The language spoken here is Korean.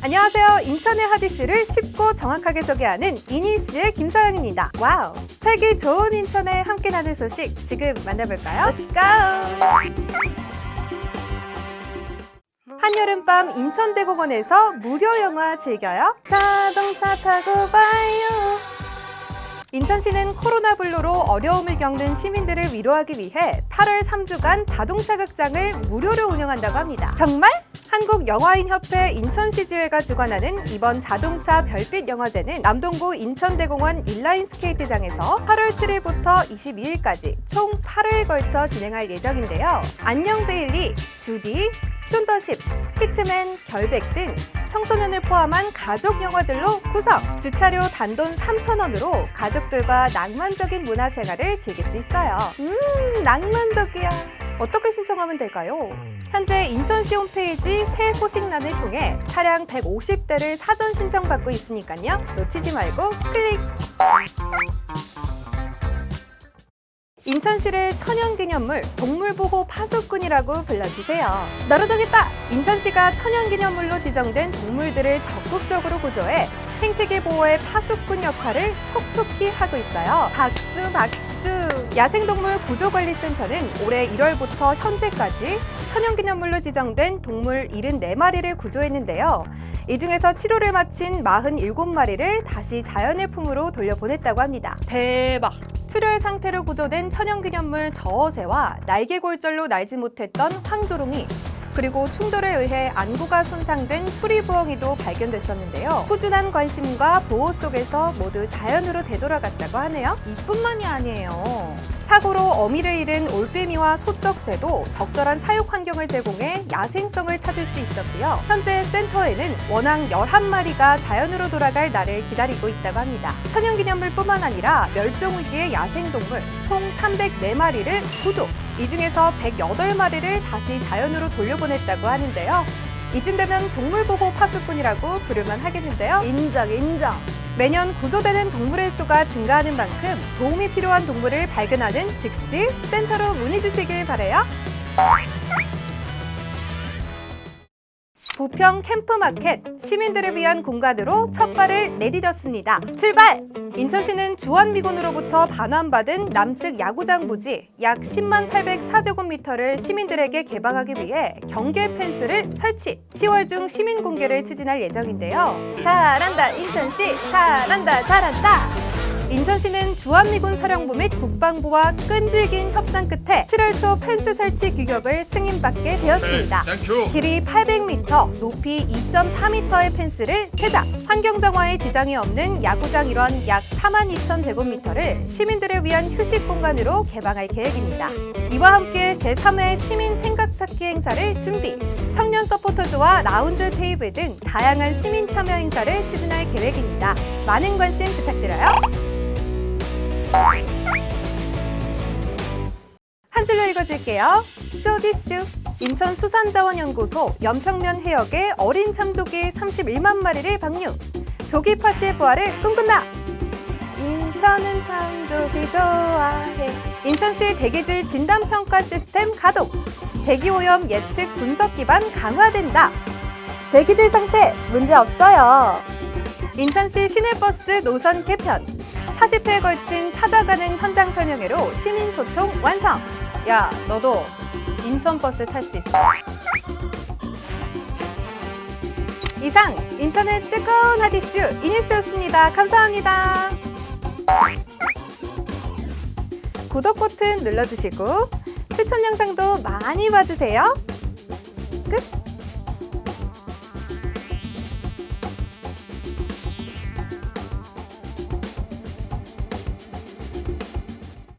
안녕하세요. 인천의 핫이슈를 쉽고 정확하게 소개하는 이니슈의 김서영입니다. 와우. 살기 좋은 인천에 함께 나눌 소식 지금 만나볼까요? Let's go! 한여름밤 인천대공원에서 무료 영화 즐겨요? 자동차 타고 봐요. 인천시는 코로나 블루로 어려움을 겪는 시민들을 위로하기 위해 8월 3주간 자동차 극장을 무료로 운영한다고 합니다. 정말? 한국영화인협회 인천시지회가 주관하는 이번 자동차 별빛 영화제는 남동구 인천대공원 인라인 스케이트장에서 8월 7일부터 22일까지 총 8회에 걸쳐 진행할 예정인데요. 안녕 베일리, 주디, 슌더십, 히트맨, 결백 등 청소년을 포함한 가족 영화들로 구성. 주차료 단돈 3,000원으로 가족들과 낭만적인 문화생활을 즐길 수 있어요. 음, 낭만적이야. 어떻게 신청하면 될까요? 현재 인천시 홈페이지 새 소식란을 통해 차량 150대를 사전 신청받고 있으니까요. 놓치지 말고 클릭! 인천시를 천연기념물 동물보호 파수꾼이라고 불러주세요. 나로 정했다! 인천시가 천연기념물로 지정된 동물들을 적극적으로 구조해 생태계 보호의 파수꾼 역할을 톡톡히 하고 있어요. 박수 박수! 야생동물 구조관리센터는 올해 1월부터 현재까지 천연기념물로 지정된 동물 74마리를 구조했는데요. 이 중에서 치료를 마친 47마리를 다시 자연의 품으로 돌려보냈다고 합니다. 대박! 출혈 상태로 구조된 천연기념물 저어새와 날개골절로 날지 못했던 황조롱이 그리고 충돌에 의해 안구가 손상된 수리부엉이도 발견됐었는데요. 꾸준한 관심과 보호 속에서 모두 자연으로 되돌아갔다고 하네요. 이뿐만이 아니에요. 사고로 어미를 잃은 올빼미와 소쩍새도 적절한 사육 환경을 제공해 야생성을 찾을 수 있었고요. 현재 센터에는 원앙 11마리가 자연으로 돌아갈 날을 기다리고 있다고 합니다. 천연기념물뿐만 아니라 멸종위기의 야생동물 총 304마리를 구조, 이 중에서 108마리를 다시 자연으로 돌려보냈다고 하는데요. 이쯤 되면 동물보호 파수꾼이라고 부르만 하겠는데요. 인정, 인정. 매년 구조되는 동물의 수가 증가하는 만큼 도움이 필요한 동물을 발견하는 즉시 센터로 문의 주시길 바래요. 부평 캠프마켓 시민들을 위한 공간으로 첫 발을 내디뎠습니다. 출발! 인천시는 주한미군으로부터 반환받은 남측 야구장 부지 약 10만 804제곱미터를 시민들에게 개방하기 위해 경계 펜스를 설치. 10월 중 시민 공개를 추진할 예정인데요. 잘한다 인천시 잘한다 잘한다. 인천시는 주한미군 사령부 및 국방부와 끈질긴 협상 끝에 7월 초 펜스 설치 규격을 승인받게 되었습니다. 땡큐. 길이 800m, 높이 2.4m의 펜스를 제작. 환경 정화에 지장이 없는 야구장 일원 약 4만 2천 제곱미터를 시민들을 위한 휴식 공간으로 개방할 계획입니다. 이와 함께 제3회 시민 생각 찾기 행사를 준비. 청년 서포터즈와 라운드 테이블 등 다양한 시민 참여 행사를 추진할 계획입니다. 많은 관심 부탁드려요. 한 줄로 읽어줄게요. 쇼디슈 인천 수산자원연구소 연평면 해역의 어린 참조기 31만 마리를 방류. 조기 파시의 부활을 꿈꾼다. 인천은 참조기 좋아해. 인천시 대기질 진단 평가 시스템 가동. 대기 오염 예측 분석 기반 강화된다. 대기질 상태 문제 없어요. 인천시 시내버스 노선 개편. 40회에 걸친 찾아가는 현장 설명회로 시민 소통 완성. 야, 너도 인천 버스 탈 수 있어. 이상 인천의 뜨거운 핫 이슈 이니슈였습니다. 감사합니다. 구독 버튼 눌러주시고 추천 영상도 많이 봐주세요. 끝.